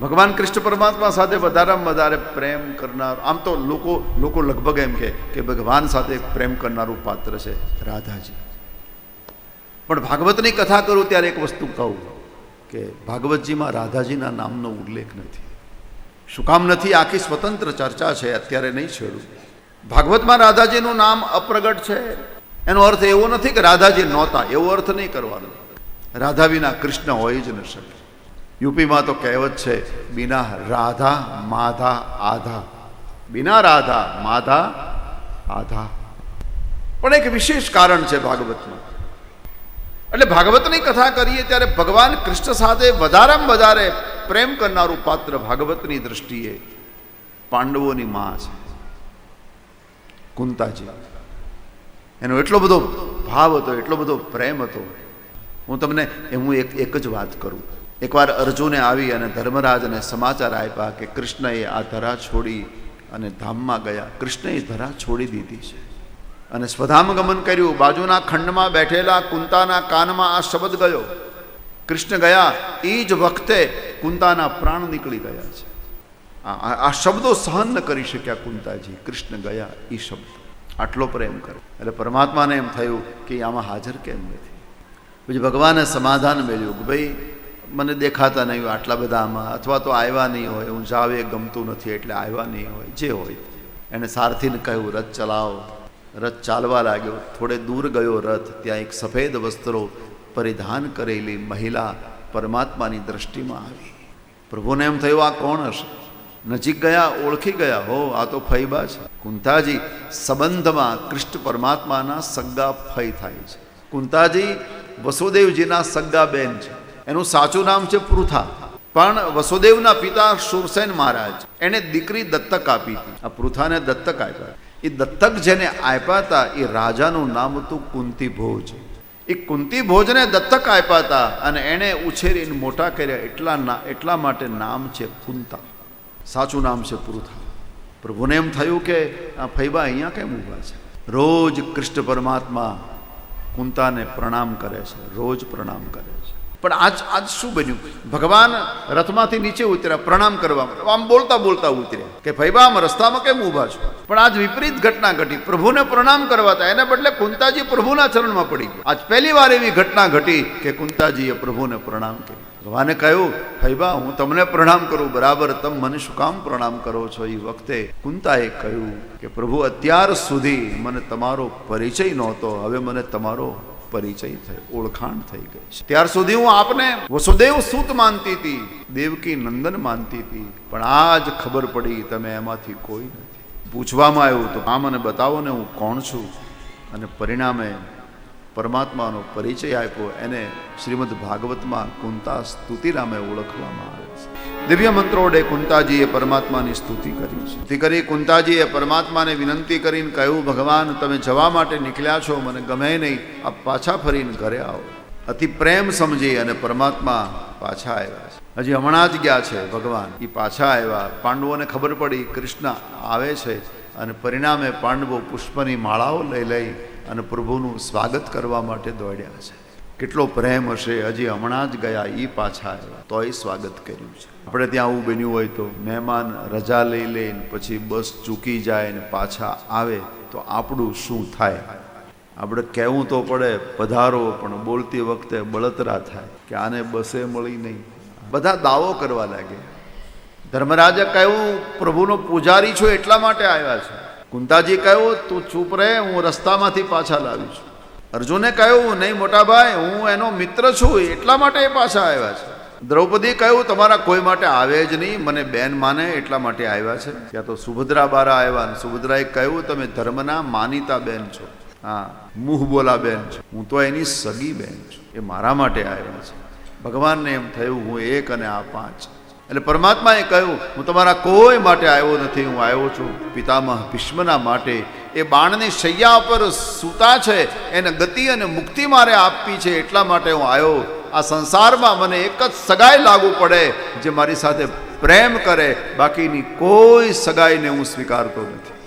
ભગવાન કૃષ્ણ પરમાત્મા સાથે વધારેમાં વધારે પ્રેમ કરનાર, આમ તો લોકો લોકો લગભગ એમ કે ભગવાન સાથે પ્રેમ કરનારું પાત્ર છે રાધાજી. પણ ભાગવતની કથા કરું ત્યારે એક વસ્તુ કહું કે ભાગવતજીમાં રાધાજીના નામનો ઉલ્લેખ નથી. શું કામ નથી? આખી સ્વતંત્ર ચર્ચા છે, અત્યારે નહીં છેડું. ભાગવતમાં રાધાજીનું નામ અપ્રગટ છે. એનો અર્થ એવો નથી કે રાધાજી નહોતા, એવો અર્થ નહીં કરવાનો. રાધા વિના કૃષ્ણ હોય જ ન શકે. યુપીમાં તો કહેવત છે, બિના રાધા માધા આધા. બિના રાધા માધા આધા. પણ એક વિશેષ કારણ છે ભાગવતમાં. એટલે ભાગવતની કથા કરીએ ત્યારે ભગવાન કૃષ્ણ સાથે વધારેમાં વધારે પ્રેમ કરનારું પાત્ર ભાગવતની દ્રષ્ટિએ પાંડવોની માં છે, કુંતાજી. એનો એટલો બધો ભાવ હતો, એટલો બધો પ્રેમ હતો. હું તમને હું એક એક જ વાત કરું. એકવાર અર્જુને આવી અને ધર્મરાજને સમાચાર આપ્યા કે કૃષ્ણએ આ ધરા છોડી અને ધામમાં ગયા. કૃષ્ણએ ધરા છોડી દીધી છે. અને સ્વધામ ગમન કર્યું. બાજુના ખંડમાં બેઠેલા કુંતાના કાનમાં આ શબ્દ ગયો. કૃષ્ણ ગયા. એ જ વખતે કુંતાના પ્રાણ નીકળી ગયા છે. આ શબ્દો સહન ન કરી શક્યા કુંતાજી. કૃષ્ણ ગયા એ શબ્દ. આટલો પ્રેમ કરે એટલે પરમાત્માને એમ થયું કે આમાં હાજર કેમ નથી? પછી ભગવાને સમાધાન મેળ્યું કે ભાઈ મને દેખાતા નહીં હોય આટલા બધા આમાં. અથવા તો આવ્યા નહીં હોય. હું જાવ એ ગમતું નથી એટલે આવ્યા નહીં હોય. જે હોય. એણે સારથીને કહ્યું, રથ ચલાવો. રથ ચાલવા લાગ્યો. થોડે દૂર ગયો રથ. ત્યાં એક સફેદ વસ્ત્રો પરિધાન કરેલી મહિલા પરમાત્માની દ્રષ્ટિમાં આવી. પ્રભુને એમ થયું, આ કોણ હશે? નજીક ગયા, ઓળખી ગયા. હો, આ તો ફૈબા છે. કુંતાજી, સંબંધમાં કૃષ્ણ પરમાત્માના સગ્ગા ફઈ થાય છે. કુંતાજી, વસુદેવજીના સગ્ગા બેન છે. એનું સાચું નામ છે પૃથા. પણ વસુદેવના પિતા સુરસેન મહારાજ એણે દીકરી દત્તક આપી હતી. આ પૃથાને દત્તક આપ્યા. એ દત્તક જેને આપ્યા હતા, એ રાજાનું નામ હતું કુંતી ભોજ એ કુંતી ભોજને દત્તક આપ્યા હતા અને એણે ઉછેરીને મોટા કર્યા એટલા ના, એટલા માટે નામ છે કુંતા. સાચું નામ છે પૃથા. પ્રભુને એમ થયું કે આ ફૈબા અહીંયા કેમ ઊભા છે? રોજ કૃષ્ણ પરમાત્મા કુંતાને પ્રણામ કરે છે, રોજ પ્રણામ કરે છે. પણ આજ આજ શું બન્યું? ભગવાન રથમાંથી નીચે ઉતર્યા, પ્રણામ કરવા આમ બોલતા બોલતા ઉતર્યા કે ભાઈ આમ રસ્તામાં કેમ ઊભા છો? પણ આજ વિપરીત ઘટના ઘટી. પ્રભુને પ્રણામ કરવા હતા. એને બદલે કુંતાજી પ્રભુના ચરણમાં પડી ગયા. આજ પહેલી વાર એવી ઘટના ઘટી કે કુંતાજીએ પ્રભુને પ્રણામ કર્યું. ભગવાને કહ્યું ફૈબા હું તમને પ્રણામ કરું. બરાબર, તમે મને શું કામ પ્રણામ કરો છો? એ વખતે કુંતાએ કહ્યું કે, પ્રભુ, અત્યાર સુધી મને તમારો પરિચય નહોતો. હવે મને તમારો પરિચય થયો ઓળખાણ થઈ ગઈ છે. ત્યાર સુધી હું આપને વસુદેવ સૂત માનતી હતી, દેવકી નંદન માનતી હતી, પણ આજ ખબર પડી તમે એમાંથી કોઈ નથી. પૂછવામાં આવ્યું તો આ મને બતાવો ને હું કોણ છું અને પરિણામે પરમાત્માનો પરિચય આપ્યો, એને શ્રીમદ ભાગવતમાં કુંતા સ્તુતિ નામે ઓળખવામાં આવે છે. દિવ્ય મંત્રોડે કુંતાજીએ પરમાત્માની સ્તુતિ કરી છે. સ્તુતિ કરી, કુંતાજીએ પરમાત્માને વિનંતી કરીને કહ્યું, ભગવાન, તમે જવા માટે નીકળ્યા છો, મને ગમે નહીં, આપ પાછા ફરીને ઘરે આવો. અતિ પ્રેમ સમજી અને પરમાત્મા પાછા આવ્યા છે. હજી હમણાં જ ગયા છે, ભગવાન એ પાછા આવ્યા. પાંડવોને ખબર પડી, કૃષ્ણ આવે છે. અને પરિણામે પાંડવો પુષ્પની માળાઓ લઈ લઈ અને પ્રભુનું સ્વાગત કરવા માટે દોડ્યા છે. કેટલો પ્રેમ હશે, હજી હમણાં જ ગયા એ પાછા આવ્યા. તોય સ્વાગત કર્યું છે. આપણે ત્યાં આવું બન્યું હોય તો મહેમાન રજા લઈ લઈને પછી બસ ચૂકી જાય ને પાછા આવે તો આપણું શું થાય? આપણે કહેવું તો પડે પધારો, પણ બોલતી વખતે બળતરા થાય કે આને બસે મળી નહીં. બધા દાવો કરવા લાગે ધર્મરાજે કહ્યું, પ્રભુનો પૂજારી છું એટલા માટે આવ્યા છે. કુંતાજી કહ્યું, તું ચૂપ રહે, હું રસ્તામાંથી પાછા લાવી છું. અર્જુને કહ્યું, નહીં મોટાભાઈ, હું એનો મિત્ર છું, એટલા માટે એ પાછા આવ્યા છે. દ્રૌપદી કહ્યું, તમારા કોઈ માટે આવે જ નહીં, મને બેન માને એટલા માટે આવ્યા છે. ત્યાં તો સુભદ્રા બારા આવ્યા અને સુભદ્રાએ કહ્યું, તમે ધર્મના માનીતા બેન છો. હા, મુહ બોલા બેન છો. હું તો એની સગી બેન છું. એ મારા માટે આવ્યા છે. ભગવાનને એમ થયું, હું એક અને આ પાંચ. એટલે પરમાત્માએ કહ્યું, હું તમારા કોઈ માટે આવ્યો નથી, હું આવ્યો છું પિતામહ ભીષ્મના માટે. એ બાણની શૈયા પર સૂતા છે, એને ગતિ અને મુક્તિ મારે આપવી છે, એટલા માટે હું આવ્યો. આ સંસારમાં મને એક જ સગાઈ લાગુ પડે, જે મારી સાથે પ્રેમ કરે. બાકીની કોઈ સગાઈને હું સ્વીકારતો નથી.